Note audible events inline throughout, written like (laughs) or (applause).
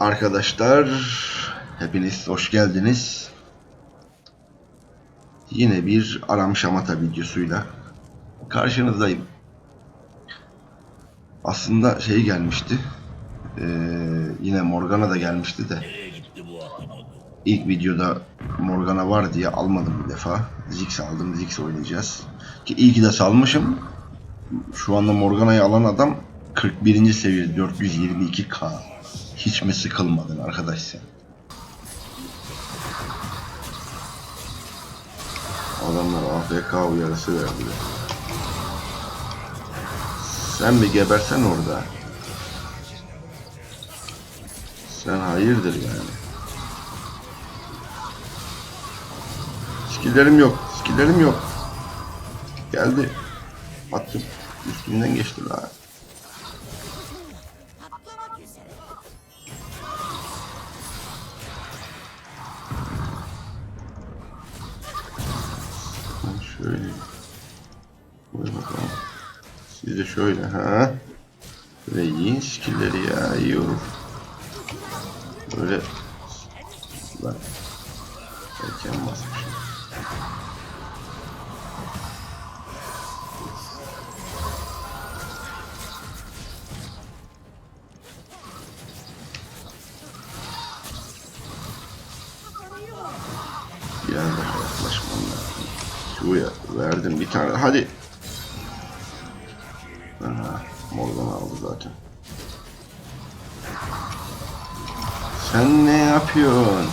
Arkadaşlar hepiniz hoş geldiniz. Yine bir Aram Şamata videosuyla karşınızdayım. Aslında şey gelmişti. Ee, yine Morgana da gelmişti de. İlk videoda Morgana var diye almadım bir defa. Ziggs aldım. Ziggs oynayacağız. Ki iyi ki de salmışım. Şu anda Morgana'yı alan adam 41. seviye 422k. Hiç mi sıkılmadın arkadaş sen? Adamlar AFK uyarısı verdiler. Sen bir gebersen orada. Sen hayırdır yani. Skillerim yok. Skillerim yok. Geldi. Attım. Üstünden geçti la. De şöyle ha. Böyle yiyin skillleri ya. iyi. Böyle. Lan. Erken basmışım. Biraz daha yaklaşmam lazım. Şuraya verdim bir tane. Hadi. Sen ne yapıyorsun?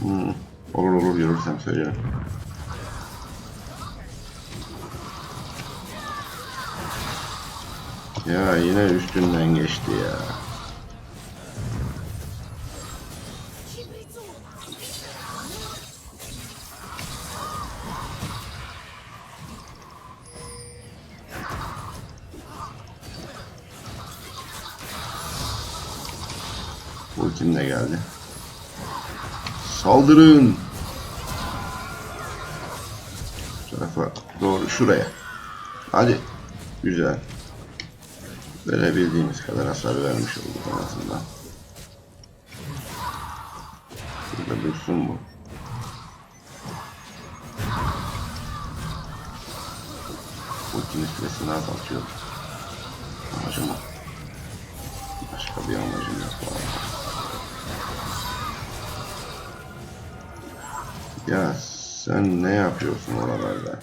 Hmm, olur olur görürsem söylerim. Ya yine üstünden geçti ya. Ultim de geldi. Saldırın. Bu tarafa doğru şuraya. Hadi. Güzel. Verebildiğimiz kadar hasar vermiş olduk en azından. Burada dursun bu. Ultinin süresini azaltıyor. Amacım o. Başka bir amacım yok bu. Ya sen ne yapıyorsun oralarda?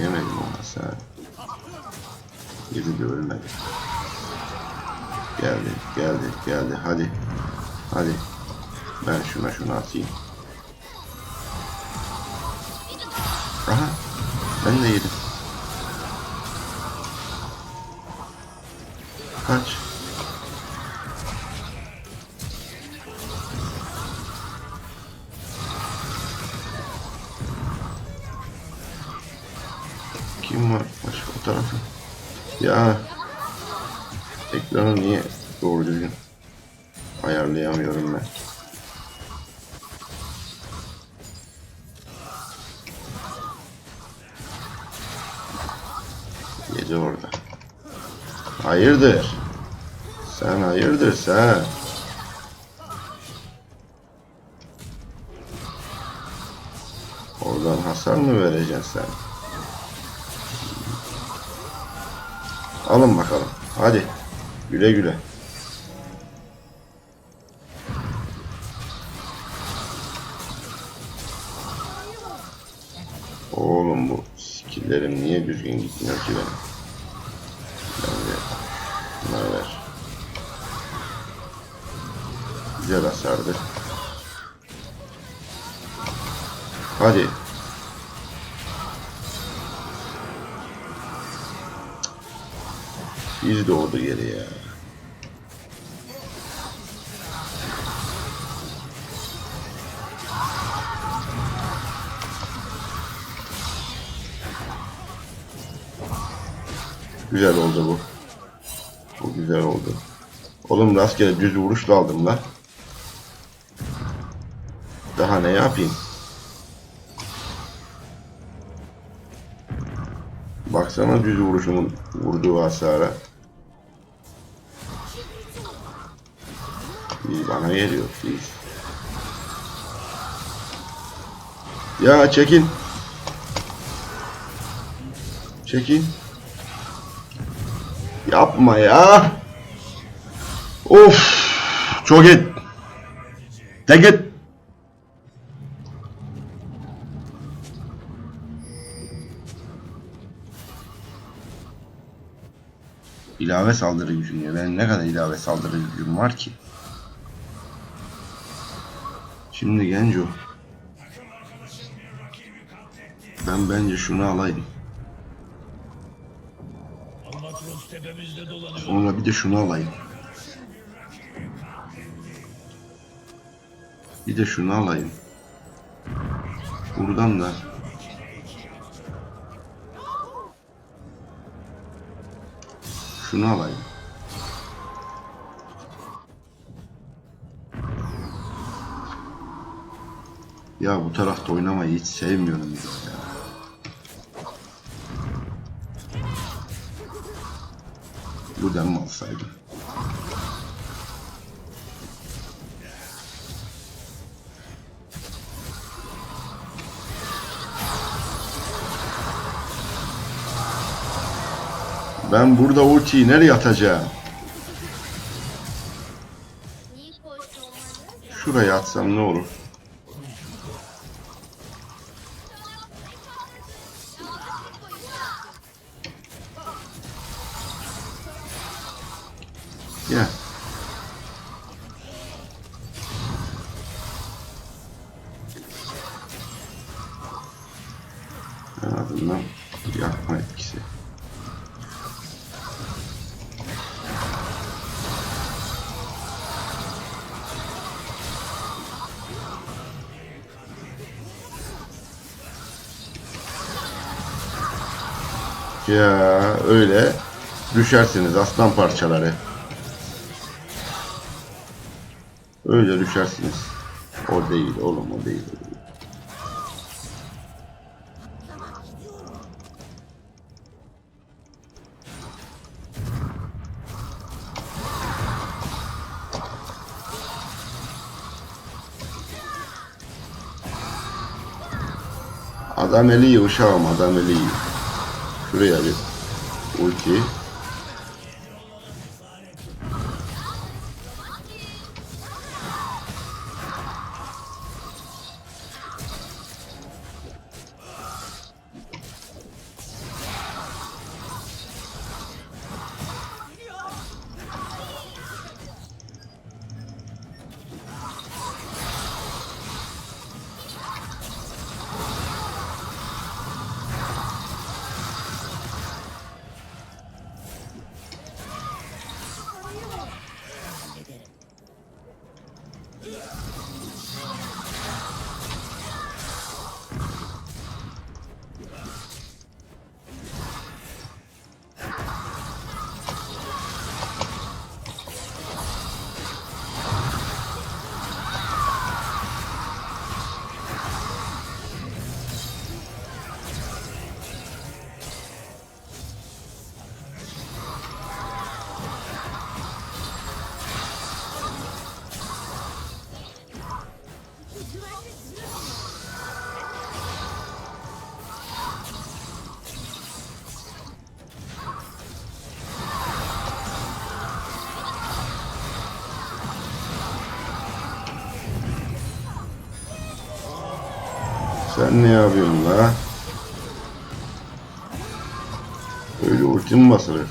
Yemedim ama sen. Yedi de ölmedi. Geldi, geldi, geldi. Hadi. Hadi. Ben şuna şunu atayım. Aha. Ben de yedim. Kaç. Kim var başka o tarafta? Ya ekranı niye doğru düzgün ayarlayamıyorum ben. Yedi orada. Hayırdır? Sen hayırdır sen? Oradan hasar mı vereceksin sen? Alın bakalım. Hadi. Güle güle. Oğlum bu skillerim niye düzgün gitmiyor ki benim? Ben de buna ver. Güzel. Hadi. Bir doğdu geri ya. Güzel oldu bu. Bu güzel oldu. Oğlum rastgele düz vuruşla aldım lan. Daha ne yapayım? Baksana düz vuruşumun vurduğu hasara. Bana geliyor. iyi. Ya çekin. Çekin. Yapma ya. Of. Çok et. Tek et. İlave saldırı gücüm ya. Benim ne kadar ilave saldırı gücüm var ki? Şimdi Genco. Ben bence şunu alayım. Sonra bir de şunu alayım. Bir de şunu alayım. Buradan da şunu alayım. Ya bu tarafta oynamayı hiç sevmiyorum ya. Buradan mı alsaydım? Ben burada ultiyi nereye atacağım? Şuraya atsam ne olur? Ya öyle düşersiniz aslan parçaları. Öyle düşersiniz. O değil oğlum o değil. Adam eli iyi adam eli iyi. Şuraya bir ulti. Sen ne yapıyorsun la? Öyle ulti mi basılır?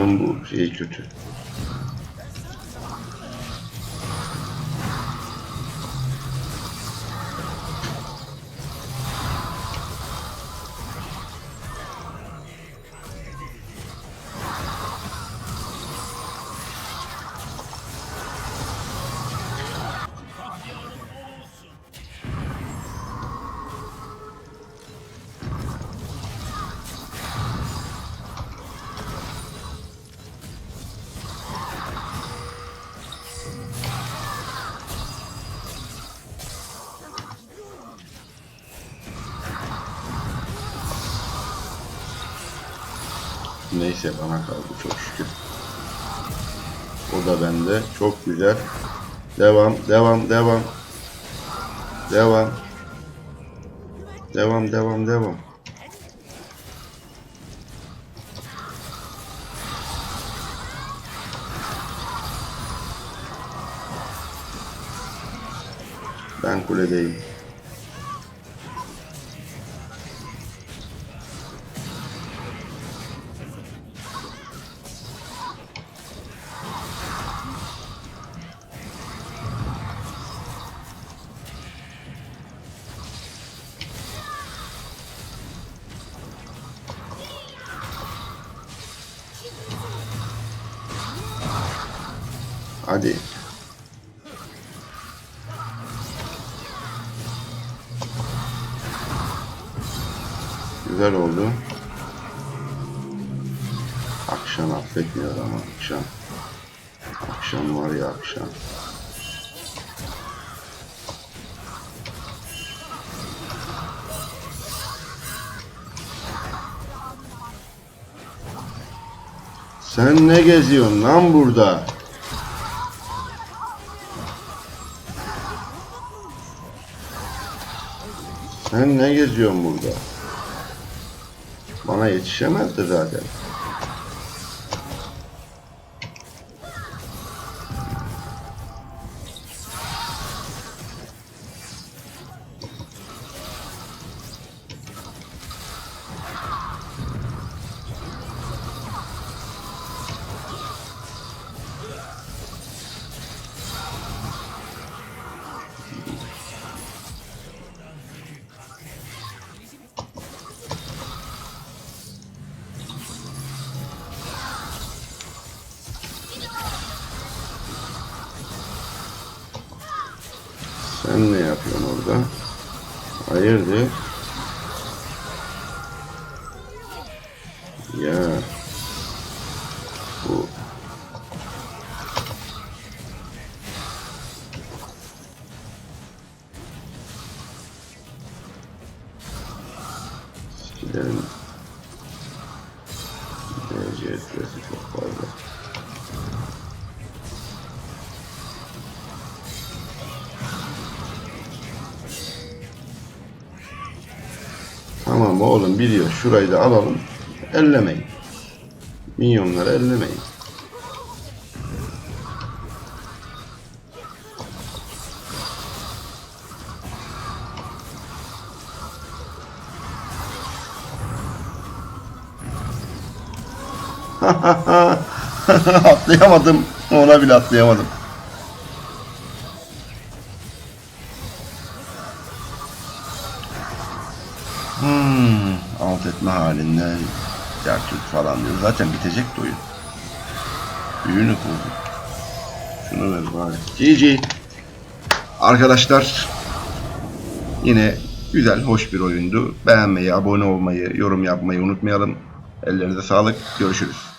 Akşamın bu şeyi kötü. Neyse bana kaldı çok şükür. O da bende. Çok güzel. Devam, devam, devam. Devam. Devam, devam, devam. Ben kuledeyim. Hadi. Güzel oldu. Akşam affetmiyor ama akşam. Akşam var ya akşam. Sen ne geziyorsun lan burada? Sen ne geziyorsun burada? Bana yetişemezdi zaten. Sen ne yapıyorsun orada? Hayırdır? Ya. Tamam oğlum biliyor. Şurayı da alalım. Ellemeyin. Minyonları ellemeyin. (laughs) atlayamadım. Ona bile atlayamadım. Alt etme halinde Gertrude falan diyor. Zaten bitecekti oyun. Büyüğünü kurduk. Şunu ver bari. GG. Arkadaşlar yine güzel, hoş bir oyundu. Beğenmeyi, abone olmayı, yorum yapmayı unutmayalım. Ellerinize sağlık. Görüşürüz.